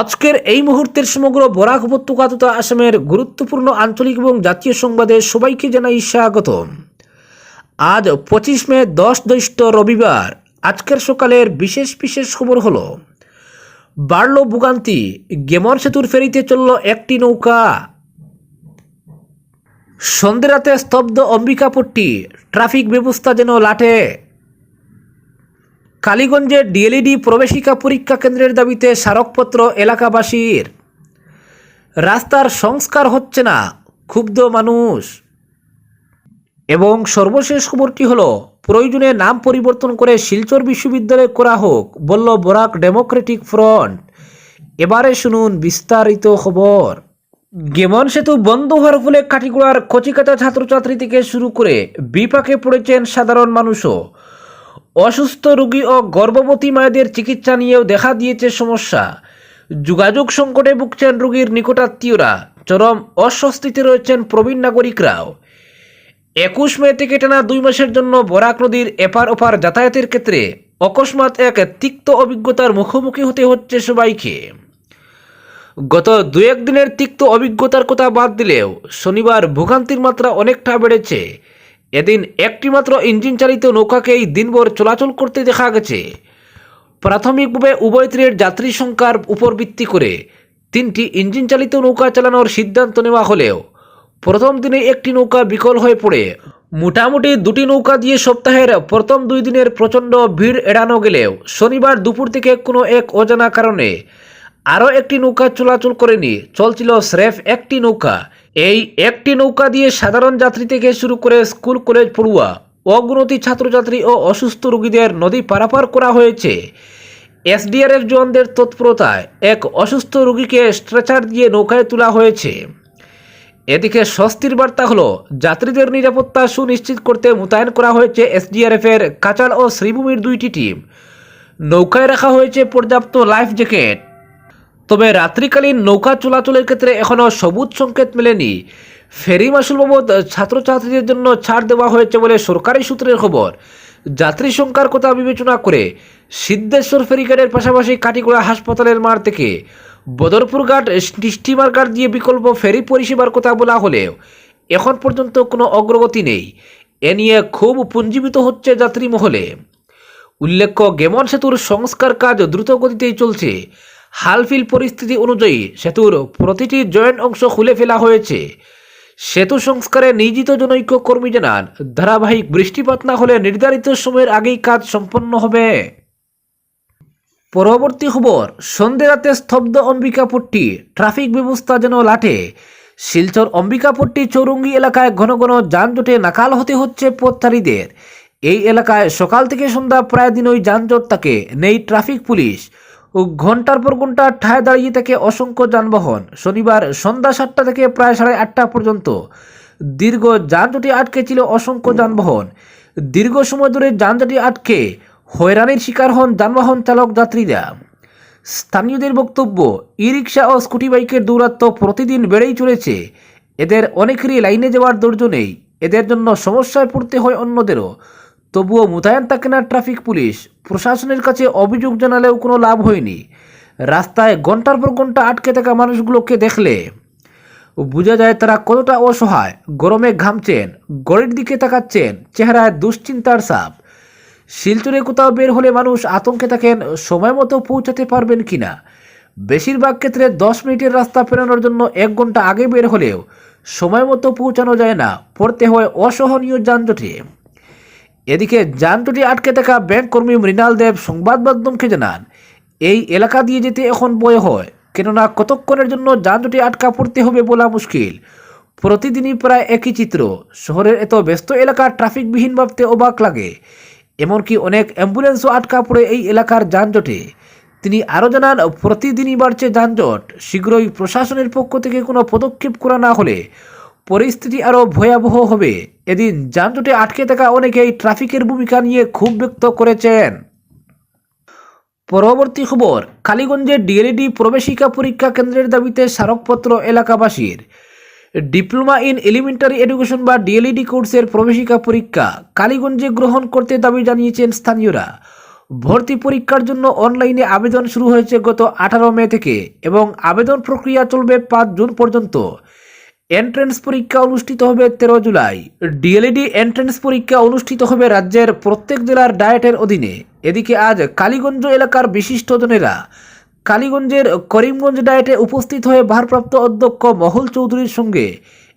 আজকের এই মুহূর্তের সমগ্র বরাক উপত্যকা তথা আসামের গুরুত্বপূর্ণ আঞ্চলিক এবং জাতীয় সংবাদে সবাইকে জানাই স্বাগতম। আজ পঁচিশ মে দশ জ্যৈষ্ঠ রবিবার, আজকের সকালের বিশেষ বিশেষ খবর হলো, বাড়ল ভোগান্তি, গেমর সেতুর ফেরিতে চলল একটি নৌকা সন্ধ্যে রাতে স্তব্ধ অম্বিকাপট্টি, ট্রাফিক ব্যবস্থা যেন লাটে। কালীগঞ্জে ডিএলইডি প্রবেশিকা পরীক্ষা কেন্দ্রের দাবিতে স্মারকপত্র এলাকাবাসীর। রাস্তার সংস্কার হচ্ছে না, ক্ষুব্ধ মানুষ। এবং সর্বশেষ খবরটি হলো, প্রয়োজনে নাম পরিবর্তন করে শিলচর বিশ্ববিদ্যালয় করা হোক, বলল বরাক ডেমোক্রেটিক ফ্রন্ট। এবারে শুনুন বিস্তারিত খবর। গেমন সেতু বন্ধ হওয়ার ফলে কাটিগুড়ার কচিকাতা ছাত্রছাত্রী থেকে শুরু করে বিপাকে পড়েছেন সাধারণ মানুষও। অসুস্থ রোগী ও গর্ভবতী মায়েদের চিকিৎসা নিয়েও দেখা দিয়েছে সমস্যা। যোগাযোগ সংকটে ভুগছেন রোগীর নিকটাত্মীয়রা। চরম অস্বস্তিতে রয়েছেন প্রবীণ নাগরিকরাও। একুশ মে থেকে টানা দুই মাসের জন্য বরাক নদীর এপার ওপার যাতায়াতের ক্ষেত্রে অকস্মাৎ এক তিক্ত অভিজ্ঞতার মুখোমুখি হতে হচ্ছে সবাইকে। গত দু একদিনের তিক্ত অভিজ্ঞতার কথা বাদ দিলেও শনিবার ভোগান্তির মাত্রা অনেকটা বেড়েছে। এদিন একটি মাত্র ইঞ্জিন চালিত নৌকাকেই দিনভর চলাচল করতে দেখা গেছে। প্রাথমিকভাবে উভয় তীরের যাত্রী সংখ্যার উপর ভিত্তি করে তিনটি ইঞ্জিন চালিত নৌকা চালানোর সিদ্ধান্ত নেওয়া হলেও প্রথম দিনে একটি নৌকা বিকল হয়ে পড়ে। মোটামুটি দুটি নৌকা দিয়ে সপ্তাহের প্রথম দুই দিনের প্রচণ্ড ভিড় এড়ানো গেলেও শনিবার দুপুর থেকে কোনো এক অজানা কারণে আরও একটি নৌকা চলাচল করেনি। চলছিল স্রেফ একটি নৌকা। এই একটি নৌকা দিয়ে সাধারণ যাত্রী থেকে শুরু করে স্কুল, কলেজ পড়ুয়া অগুণতি ছাত্রছাত্রী ও অসুস্থ রোগীদের নদী পারাপার করা হয়েছে। এসডিআরএফ জওয়ানদের তৎপরতায় এক অসুস্থ রোগীকে স্ট্রেচার দিয়ে নৌকায় তোলা হয়েছে। এদিকে স্বস্তির বার্তা হলো, যাত্রীদের নিরাপত্তা সুনিশ্চিত করতে মোতায়েন করা হয়েছে এসডিআরএফের কাচাল ও শ্রীভূমির দুইটি টিম। নৌকায় রাখা হয়েছে পর্যাপ্ত লাইফ জ্যাকেট। তবে রাত্রিকালীন নৌকা চলাচলের ক্ষেত্রে এখনও সবুজ সংকেত মেলেনি। ফেরি মাসুল বাবদ ছাত্রছাত্রীদের জন্য ছাড় দেওয়া হয়েছে বলে সরকারি সূত্রের খবর। যাত্রী সংখ্যার কথা বিবেচনা করে সিদ্ধেশ্বর ফেরিঘাটের পাশাপাশি কাটিগোড়া হাসপাতালের মার থেকে বদরপুর ঘাট স্টিমার ঘাট দিয়ে বিকল্প ফেরি পরিষেবার কথা বলা হলেও এখন পর্যন্ত কোনো অগ্রগতি নেই। এ নিয়ে খুব পুঞ্জীবিত হচ্ছে যাত্রী মহলে। উল্লেখ্য, গেমন সেতুর সংস্কার কাজ দ্রুত গতিতেই চলছে। হালফিল পরিস্থিতি অনুযায়ী সেতুর প্রতিটি জয়েন্ট অংশ খুলে ফেলা হয়েছে। সেতু সংস্কারে নিয়োজিত জনৈক্য কর্মী জানান, ধারাবাহিক বৃষ্টিপাত না হলে নির্ধারিত সময়ের আগেই কাজ সম্পন্ন হবে। পরবর্তী খবর সন্ধে রাতে স্তব্ধ অম্বিকাপট্টি, ট্রাফিক ব্যবস্থা যেন লাটে শিলচর অম্বিকাপট্টি চৌরঙ্গি এলাকায় ঘন ঘন যানজটে নাকাল হতে হচ্ছে পথচারীদের। এই এলাকায় সকাল থেকে সন্ধ্যা প্রায় দিন ওই যানজট থাকে নেই ট্রাফিক পুলিশ। ঘণ্টার পর ঘণ্টা ঠায় দাঁড়িয়ে থাকে অসংখ্য যানবাহন। শনিবার সন্ধ্যা সাতটা থেকে প্রায় সাড়ে আটটা পর্যন্ত। দীর্ঘ যানজটে আটকে ছিল অসংখ্য যানবাহন। দীর্ঘ সময় ধরে যানজটে আটকে হয়রানির শিকার হন যানবাহন চালক যাত্রীরা। স্থানীয়দের বক্তব্য ই রিক্সা ও স্কুটি বাইকের দৌরাত্ম্য প্রতিদিন বেড়েই চলেছে। এদের অনেকেরই লাইনে যাওয়ার ধৈর্য নেই। এদের জন্য সমস্যায় পড়তে হয় অন্যদেরও। তবুও মোতায়েন থাকে না ট্রাফিক পুলিশ। প্রশাসনের কাছে অভিযোগ জানালেও কোনো লাভ হয়নি। রাস্তায় ঘণ্টার পর ঘণ্টা আটকে থাকা মানুষগুলোকে দেখলে বোঝা যায় তারা কতটা অসহায়। গরমে ঘামছেন, গড়ের দিকে তাকাচ্ছেন, চেহারায় দুশ্চিন্তার সাপ শিলচরে কোথাও বের হলে মানুষ আতঙ্কে থাকেন, সময় মতো পৌঁছাতে পারবেন কিনা? বেশিরভাগ ক্ষেত্রে দশ মিনিটের রাস্তা পেরোনোর জন্য এক ঘণ্টা আগে বের হলেও সময় মতো পৌঁছানো যায় না, পড়তে হয় অসহনীয় যানজটে। এদিকে যানজটে আটকে থাকা ব্যাংক কর্মী মৃণাল দেব সংবাদ মাধ্যমকে জানান, এই এলাকা দিয়ে যেতে এখন বয় হয়, কেননা কতক্ষণের জন্য যানজটে আটকা পড়তে হবে বলা মুশকিল। প্রতিদিনই প্রায় একই চিত্র, শহরের এত ব্যস্ত এলাকা ট্রাফিকবিহীন ভাবতে অবাক লাগে। এমনকি অনেক অ্যাম্বুলেন্সও আটকা পড়ে এই এলাকার যানজটে। তিনি আরও জানান, প্রতিদিনই বাড়ছে যানজট, শীঘ্রই প্রশাসনের পক্ষ থেকে কোনো পদক্ষেপ করা না হলে পরিস্থিতি আরও ভয়াবহ হবে। এদিন যানজটে আটকে থাকা অনেকেই ট্রাফিকের ভূমিকা নিয়ে ক্ষোভ ব্যক্ত করেছেন। পরবর্তী খবর, কালীগঞ্জের ডিএলইডি প্রবেশিকা পরীক্ষা কেন্দ্রের দাবিতে স্মারকপত্র এলাকাবাসীর। ডিপ্লোমা ইন এলিমেন্টারি এডুকেশন বা ডিএলইডি কোর্সের প্রবেশিকা পরীক্ষা কালীগঞ্জে গ্রহণ করতে দাবি জানিয়েছেন স্থানীয়রা। ভর্তি পরীক্ষার জন্য অনলাইনে আবেদন শুরু হয়েছে গত আঠারো মে থেকে এবং আবেদন প্রক্রিয়া চলবে পাঁচ জুন পর্যন্ত। এন্ট্রেন্স পরীক্ষা অনুষ্ঠিত হবে তেরো জুলাই। ডিএলইডি এন্ট্রেন্স পরীক্ষা অনুষ্ঠিত হবে রাজ্যের প্রত্যেক জেলার ডায়েটের অধীনে। এদিকে আজ কালীগঞ্জ এলাকার বিশিষ্টজনেরা কালীগঞ্জের করিমগঞ্জ ডায়েটে উপস্থিত হয়ে ভারপ্রাপ্ত অধ্যক্ষ মহল চৌধুরীর সঙ্গে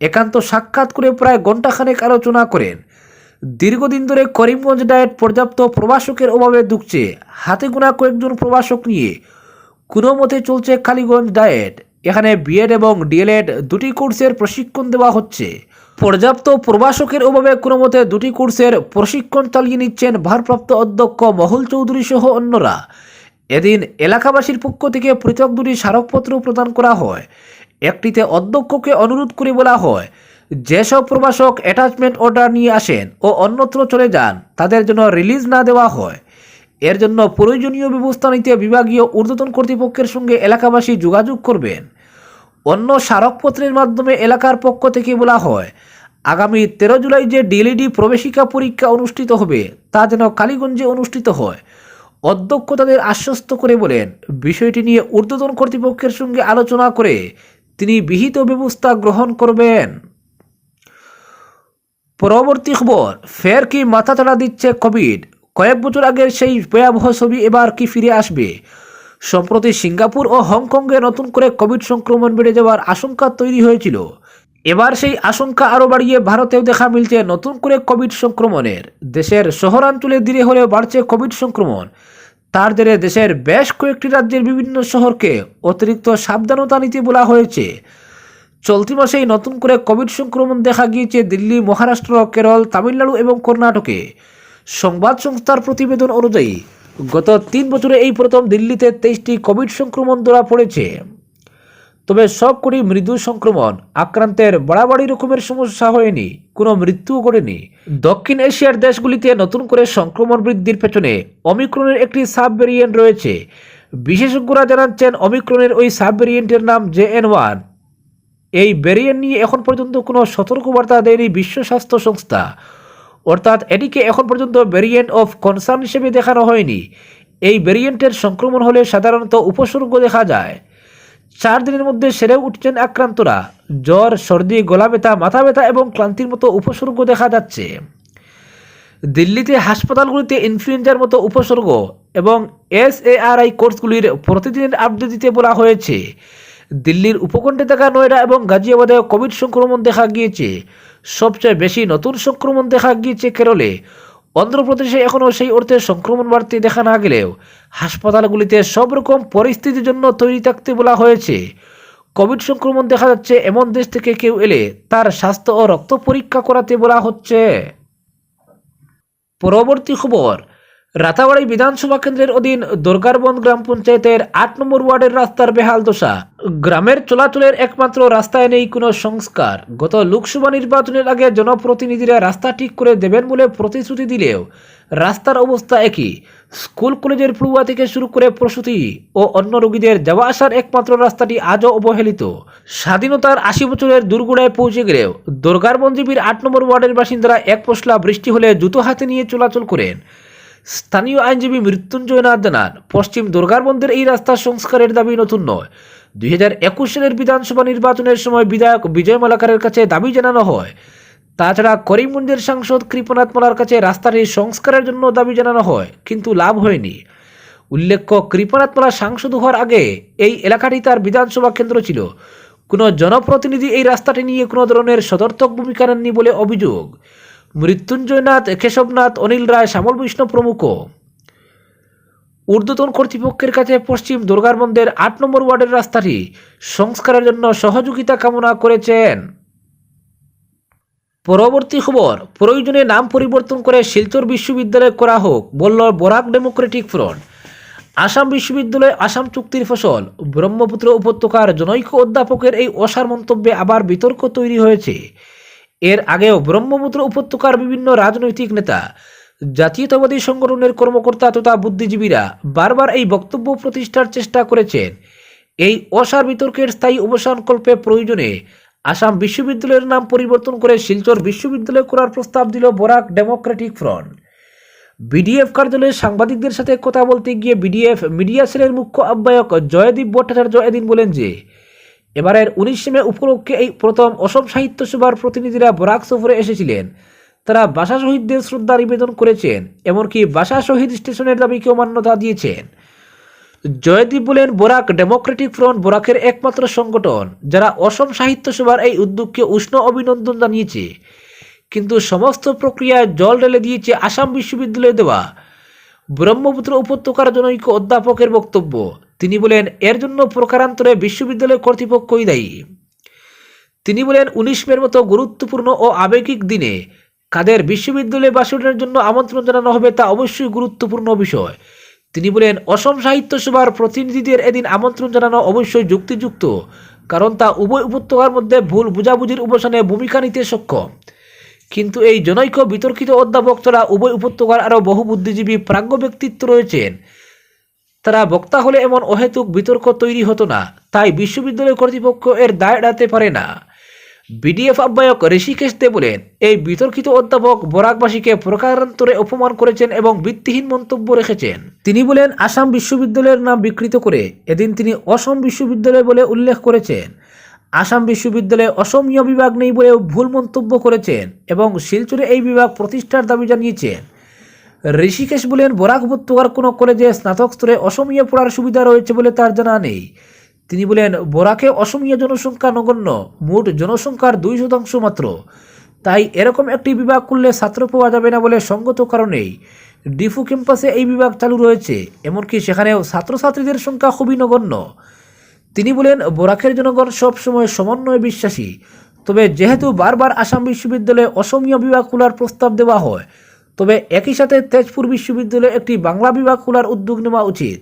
একান্ত সাক্ষাৎ করে প্রায় ঘণ্টাখানেক আলোচনা করেন। দীর্ঘদিন ধরে করিমগঞ্জ ডায়েট পর্যাপ্ত প্রবাসকের অভাবে দুঃখছে হাতে গোনা কয়েকজন প্রবাসক নিয়ে কোনো মতে চলছে কালীগঞ্জ ডায়েট এখানে বিএড এবং ডিএলএড দুটি কোর্সের প্রশিক্ষণ দেওয়া হচ্ছে। পর্যাপ্ত প্রবাসকের অভাবে কোনো মতে দুটি কোর্সের প্রশিক্ষণ চালিয়ে নিচ্ছেন ভারপ্রাপ্ত অধ্যক্ষ মহুল চৌধুরী সহ অন্যরা। এদিন এলাকাবাসীর পক্ষ থেকে পৃথক দুটি স্মারকপত্র প্রদান করা হয়। একটিতে অধ্যক্ষকে অনুরোধ করে বলা হয়, যেসব প্রবাসক অ্যাটাচমেন্ট অর্ডার নিয়ে আসেন ও অন্যত্র চলে যান, তাদের জন্য রিলিজ না দেওয়া হয়। এর জন্য প্রয়োজনীয় ব্যবস্থা নিতে বিভাগীয় ঊর্ধ্বতন কর্তৃপক্ষের সঙ্গে এলাকাবাসী যোগাযোগ করবেন। অন্য স্মারকপত্রের মাধ্যমে এলাকার পক্ষ থেকে বলা হয়, আগামী তেরো জুলাই যে ডিএলইডি প্রবেশিকা পরীক্ষা অনুষ্ঠিত হবে, তা যেন কালীগঞ্জে অনুষ্ঠিত হয়। অধ্যক্ষ তাদের আশ্বস্ত করে বলেন, বিষয়টি নিয়ে ঊর্ধ্বতন কর্তৃপক্ষের সঙ্গে আলোচনা করে তিনি বিহিত ব্যবস্থা গ্রহণ করবেন। পরবর্তী খবর, ফের কি মাথাচাড়া দিচ্ছে কোভিড? কয়েক বছর আগের সেই ভয়াবহ ছবি এবার কি ফিরে আসবে? সম্প্রতি সিঙ্গাপুর ও হংকংয়ে নতুন করে কোভিড সংক্রমণ বেড়ে যাওয়ার আশঙ্কা তৈরি হয়েছিল। এবার সেই আশঙ্কা আরও বাড়িয়ে ভারতেও দেখা মিলছে নতুন করে কোভিড সংক্রমণের। দেশের শহরাঞ্চলে ধীরে হলেও বাড়ছে কোভিড সংক্রমণ। তার জেরে দেশের বেশ কয়েকটি রাজ্যের বিভিন্ন শহরকে অতিরিক্ত সাবধানতা নিতে বলা হয়েছে। চলতি মাসেই নতুন করে কোভিড সংক্রমণ দেখা গিয়েছে দিল্লি, মহারাষ্ট্র, কেরল, তামিলনাড়ু এবং কর্ণাটকে। সংবাদ সংস্থার প্রতিবেদন অনুযায়ী গত তিন বছরে এই প্রথম দিল্লিতে তেইশটি কোভিড সংক্রমণ ধরা পড়েছে। তবে সবকটি মৃদু সংক্রমণ, আক্রান্তের বাড়াবাড়ি রকমের সমস্যা হয়নি, কোনো মৃত্যুও ঘটেনি। দক্ষিণ এশিয়ার দেশগুলিতে নতুন করে সংক্রমণ বৃদ্ধির পেছনে অমিক্রনের একটি সাব ভেরিয়েন্ট রয়েছে। বিশেষজ্ঞরা জানাচ্ছেন অমিক্রনের ওই সাব ভেরিয়েন্টের নাম জে এন ওয়ান। এই ভেরিয়েন্ট নিয়ে এখন পর্যন্ত কোনো সতর্কবার্তা দেয়নি বিশ্ব স্বাস্থ্য সংস্থা। অর্থাৎ এটিকে এখন পর্যন্ত ভেরিয়েন্ট অফ কনসার্ন হিসেবে দেখানো হয়নি। এই ভেরিয়েন্টের সংক্রমণ হলে সাধারণত উপসর্গ দেখা যায়। চার দিনের মধ্যে সেরে উঠছেন আক্রান্তরা। জ্বর, সর্দি, গলা ব্যথা, মাথা ব্যথা এবং ক্লান্তির মতো উপসর্গ দেখা যাচ্ছে। দিল্লিতে হাসপাতালগুলিতে ইনফ্লুয়েঞ্জার মতো উপসর্গ এবং এস এ আর আই কোর্সগুলির প্রতিদিনের আপডেট দিতে বলা হয়েছে। দিল্লির উপকণ্ঠে থাকা নয়ডা এবং গাজিয়াবাদে কোভিড সংক্রমণ দেখা গিয়েছে। সবচেয়ে বেশি নতুন সংক্রমণ দেখা গিয়েছে কেরলে। অন্ধ্রপ্রদেশে এখনও সেই অর্থে সংক্রমণ বাড়তে দেখা না গেলেও হাসপাতালগুলিতে সব রকম পরিস্থিতির জন্য তৈরি থাকতে বলা হয়েছে। কোভিড সংক্রমণ দেখা যাচ্ছে এমন দেশ থেকে কেউ এলে তার স্বাস্থ্য ও রক্ত পরীক্ষা করাতে বলা হচ্ছে। পরবর্তী খবর রাতাবাড়ি বিধানসভা কেন্দ্রের অধীন দুর্গারবন্দ গ্রাম পঞ্চায়েতের আট নম্বর ওয়ার্ডের রাস্তার বেহাল দশা। গ্রামের চলাচলের একমাত্র রাস্তায় নেই কোনো সংস্কার। গত লোকসভা নির্বাচনের আগে জনপ্রতিনিধিরা রাস্তা ঠিক করে দেবেন বলে প্রতিশ্রুতি দিলেও রাস্তার অবস্থা একই। স্কুল, কলেজের পড়ুয়া থেকে শুরু করে প্রসূতি ও অন্য রোগীদের যাওয়া আসার একমাত্র রাস্তাটি আজও অবহেলিত। স্বাধীনতার আশি বছরের দুর্গুড়ায় পৌঁছে গেলেও দুর্গারবঞ্জীবীর আট নম্বর ওয়ার্ডের বাসিন্দারা এক পশলা বৃষ্টি হলে জুতো হাতে নিয়ে চলাচল করেন। স্থানীয় আইনজীবী মৃত্যুঞ্জয় নাথ জানান, পশ্চিম দুর্গারবন্দের এই রাস্তা সংস্কারের দাবি নতুন নয়। দুই সালের বিধানসভা নির্বাচনের সময় বিধায়ক বিজয় মালাকারের কাছে দাবি জানানো হয়। তাছাড়া করিমগঞ্জের সাংসদ কৃপনাথ মালার কাছে রাস্তাটি সংস্কারের জন্য দাবি জানানো হয়, কিন্তু লাভ হয়নি। উল্লেখ্য, কৃপনাথ মালা সাংসদ হওয়ার আগে এই এলাকাটি তার বিধানসভা কেন্দ্র ছিল। কোনো জনপ্রতিনিধি এই রাস্তাটি নিয়ে কোনো ধরনের সদর্থক ভূমিকা নেননি বলে অভিযোগ। মৃত্যুঞ্জয়নাথ, কেশবনাথ, অনিল রায়, শ্যামল বৈষ্ণব প্রমুখ। ঊর্ধ্বতন কর্তৃপক্ষের কাছে পশ্চিম দুর্গারবন্দের আট নম্বর ওয়ার্ডের রাস্তাটি সংস্কারের জন্য সহযোগিতা কামনা করেছেন। পরবর্তী খবর, প্রয়োজনে নাম পরিবর্তন করে শিলচর বিশ্ববিদ্যালয় করা হোক, বলল বরাক ডেমোক্রেটিক ফ্রন্ট। আসাম বিশ্ববিদ্যালয়, আসাম চুক্তির ফসল, ব্রহ্মপুত্র উপত্যকার জনৈক অধ্যাপকের এই অসার মন্তব্যে আবার বিতর্ক তৈরি হয়েছে। এর আগেও ব্রহ্মপুত্র উপত্যকার বিভিন্ন রাজনৈতিক নেতা, জাতীয়তাবাদী সংগঠনের কর্মকর্তা তথা বুদ্ধিজীবীরা বারবার এই বক্তব্য প্রতিষ্ঠার চেষ্টা করেছেন। এই অসার বিতর্কের স্থায়ী অবসানকল্পে প্রয়োজনে আসাম বিশ্ববিদ্যালয়ের নাম পরিবর্তন করে শিলচর বিশ্ববিদ্যালয় করার প্রস্তাব দিল বরাক ডেমোক্রেটিক ফ্রন্ট। বিডিএফ কার্যালয়ে সাংবাদিকদের সাথে কথা বলতে গিয়ে বিডিএফ মিডিয়া সেলের মুখ্য আহ্বায়ক জয়দীপ ভট্টাচার্য এদিন বলেন যে এবারের উনিশে মে উপলক্ষে এই প্রথম অসম সাহিত্য সভার প্রতিনিধিরা বরাক সফরে এসেছিলেন। তারা বাসা শহীদদের শ্রদ্ধা নিবেদন করেছেন, এমনকি বাসা শহীদ স্টেশনের দাবিকেও মান্যতা দিয়েছেন। জয়দীপ বলেন, বরাক ডেমোক্রেটিক ফ্রন্ট বরাকের একমাত্র সংগঠন, যারা অসম সাহিত্য সভার এই উদ্যোগকে উষ্ণ অভিনন্দন জানিয়েছে। কিন্তু সমস্ত প্রক্রিয়ায় জল ঢেলে দিয়েছে আসাম বিশ্ববিদ্যালয়ে দেওয়া। ব্রহ্মপুত্র উপত্যকার জনৈক অধ্যাপকের বক্তব্য তিনি বলেন, এর জন্য প্রকারান্তরে বিশ্ববিদ্যালয় কর্তৃপক্ষই দায়ী। তিনি বলেন উনিশ মের মতো গুরুত্বপূর্ণ ও আবেগিক দিনে কাদের বিশ্ববিদ্যালয়ে বাসনের জন্য আমন্ত্রণ জানানো হবে তা অবশ্যই গুরুত্বপূর্ণ বিষয়। তিনি বলেন, অসম সাহিত্য সভার প্রতিনিধিদের এদিন আমন্ত্রণ জানানো অবশ্যই যুক্তিযুক্ত, কারণ তা উভয় উপত্যকার মধ্যে ভুল বুঝাবুঝির উপসানে ভূমিকা নিতে সক্ষম। কিন্তু এই জনৈক বিতর্কিত অধ্যাপক ছাড়া উভয় উপত্যকার আরও বহু বুদ্ধিজীবী প্রাজ্ঞ ব্যক্তিত্ব রয়েছেন। তারা বক্তা হলে এমন অহেতুক বিতর্ক তৈরি হতো না, তাই বিশ্ববিদ্যালয় কর্তৃপক্ষ এর দায় এড়াতে পারে না। বিডিএফ আহ্বায়ক ঋষিকেশ দে বলেন, এই বিতর্কিত অধ্যাপক বরাকবাসীকে প্রকারান্তরে অপমান করেছেন এবং ভিত্তিহীন মন্তব্য রেখেছেন। তিনি বলেন, আসাম বিশ্ববিদ্যালয়ের নাম বিকৃত করে এদিন তিনি অসম বিশ্ববিদ্যালয় বলে উল্লেখ করেছেন। আসাম বিশ্ববিদ্যালয়ে অসমীয় বিভাগ নেই বলেও ভুল মন্তব্য করেছেন এবং শিলচরে এই বিভাগ প্রতিষ্ঠার দাবি জানিয়েছেন। ঋষিকেশ বলেন, বরাক উপত্যকার কোনো কলেজে স্নাতক স্তরে অসমীয়া পড়ার সুবিধা রয়েছে বলে তার জানা নেই। তিনি বলেন, বরাকে অসমীয়া জনসংখ্যা নগণ্য, মোট জনসংখ্যার দুই শতাংশ মাত্র। তাই এরকম একটি বিভাগ করলে ছাত্র পাওয়া যাবে না বলে সঙ্গত কারণেই ডিফু ক্যাম্পাসে এই বিভাগ চালু রয়েছে, এমনকি সেখানেও ছাত্রছাত্রীদের সংখ্যা খুবই নগণ্য। তিনি বলেন, বরাকের জনগণ সবসময় সমন্বয়ে বিশ্বাসী। তবে যেহেতু বারবার আসাম বিশ্ববিদ্যালয়ে অসমীয় বিভাগ খোলার প্রস্তাব দেওয়া হয় তবে একই সাথে তেজপুর বিশ্ববিদ্যালয়ে একটি বাংলা বিভাগ খোলার উদ্যোগ নেওয়া উচিত।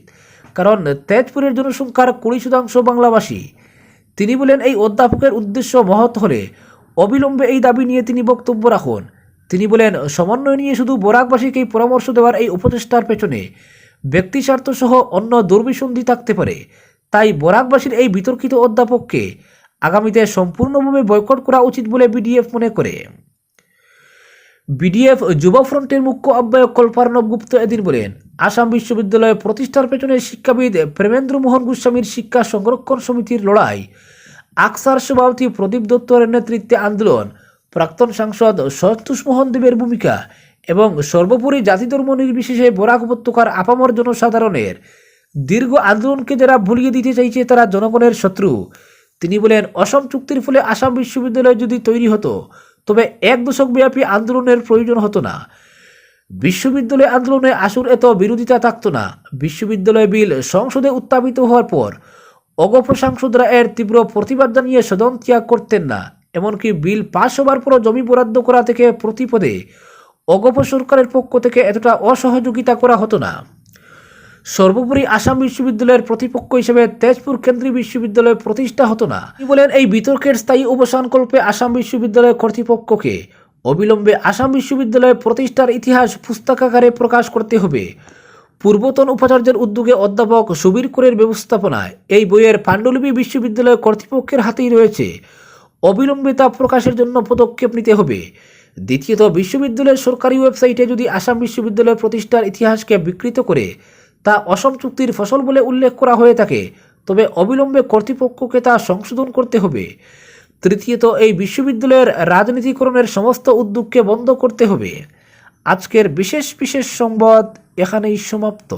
কারণ তেজপুরের জনসংখ্যার কুড়ি শতাংশ বাংলাভাষী। তিনি বলেন, এই অধ্যাপকের উদ্দেশ্য মহৎ হলে অবিলম্বে এই দাবি নিয়ে তিনি বক্তব্য রাখুন। তিনি বলেন, সমন্বয় নিয়ে শুধু বরাকবাসীকেই পরামর্শ দেওয়ার এই উপদেষ্টার পেছনে ব্যক্তিস্বার্থ সহ অন্য দুর্বিসন্ধি থাকতে পারে। তাই বরাকবাসীর এই বিতর্কিত অধ্যাপককে আগামীতে সম্পূর্ণভাবে বয়কট করা উচিত বলে বিডিএফ মনে করে। বিডিএফ যুব ফ্রন্টের মুখ্য আহ্বায়ক কল্পার্ণব গুপ্ত এদিন বলেন, আসাম বিশ্ববিদ্যালয় প্রতিষ্ঠার পেছনে শিক্ষাবিদ প্রেমেন্দ্র মোহন গোস্বামীর শিক্ষা সংরক্ষণ সমিতির লড়াই, আকসার সভাপতি প্রদীপ দত্তর নেতৃত্বে আন্দোলন, প্রাক্তন সাংসদ সন্তোষ মোহন দেবের ভূমিকা এবং সর্বোপরি জাতি ধর্ম নির্বিশেষে বরাক উপত্যকার আপামর জনসাধারণের দীর্ঘ আন্দোলনকে যারা ভুলিয়ে দিতে চাইছে তারা জনগণের শত্রু। তিনি বলেন, অসম চুক্তির ফলে আসাম বিশ্ববিদ্যালয় যদি তৈরি হতো তবে এক দশক ব্যাপী আন্দোলনের প্রয়োজন হতো না। বিশ্ববিদ্যালয় আন্দোলনে আসুর এত বিরোধিতা থাকতো না। বিশ্ববিদ্যালয় বিল সংসদে উত্থাপিত হওয়ার পর অগপ সাংসদরা এর তীব্র প্রতিবাদ জানিয়ে সদন ত্যাগ করতেন না। এমনকি বিল পাশ হবার পরও জমি বরাদ্দ করা থেকে প্রতিপদে অগপ সরকারের পক্ষ থেকে এতটা অসহযোগিতা করা হতো না। সর্বোপরি আসাম বিশ্ববিদ্যালয়ের প্রতিপক্ষ হিসেবে তেজপুর কেন্দ্রীয় বিশ্ববিদ্যালয় প্রতিষ্ঠা হতো না। তিনি বলেন এই বিতর্কের স্থায়ী অবসানকল্পে আসাম বিশ্ববিদ্যালয় কর্তৃপক্ষকে? অবিলম্বে আসাম বিশ্ববিদ্যালয় প্রতিষ্ঠার ইতিহাস পুস্তকাকারে প্রকাশ করতে হবে। পূর্বতন উপাচার্যের উদ্যোগে অধ্যাপক সুবীর করের ব্যবস্থাপনায় এই বইয়ের পাণ্ডুলিপি বিশ্ববিদ্যালয় কর্তৃপক্ষের হাতেই রয়েছে। অবিলম্বে তা প্রকাশের জন্য পদক্ষেপ নিতে হবে। দ্বিতীয়ত, বিশ্ববিদ্যালয়ের সরকারি ওয়েবসাইটে যদি আসাম বিশ্ববিদ্যালয় প্রতিষ্ঠার ইতিহাসকে বিকৃত করে তা অসম চুক্তির ফসল বলে উল্লেখ করা হয়ে থাকে। তবে অবিলম্বে কর্তৃপক্ষকে তা সংশোধন করতে হবে। তৃতীয়ত, এই বিশ্ববিদ্যালয়ের রাজনীতিকরণের সমস্ত উদ্যোগকে বন্ধ করতে হবে। আজকের বিশেষ বিশেষ সংবাদ এখানেই সমাপ্ত।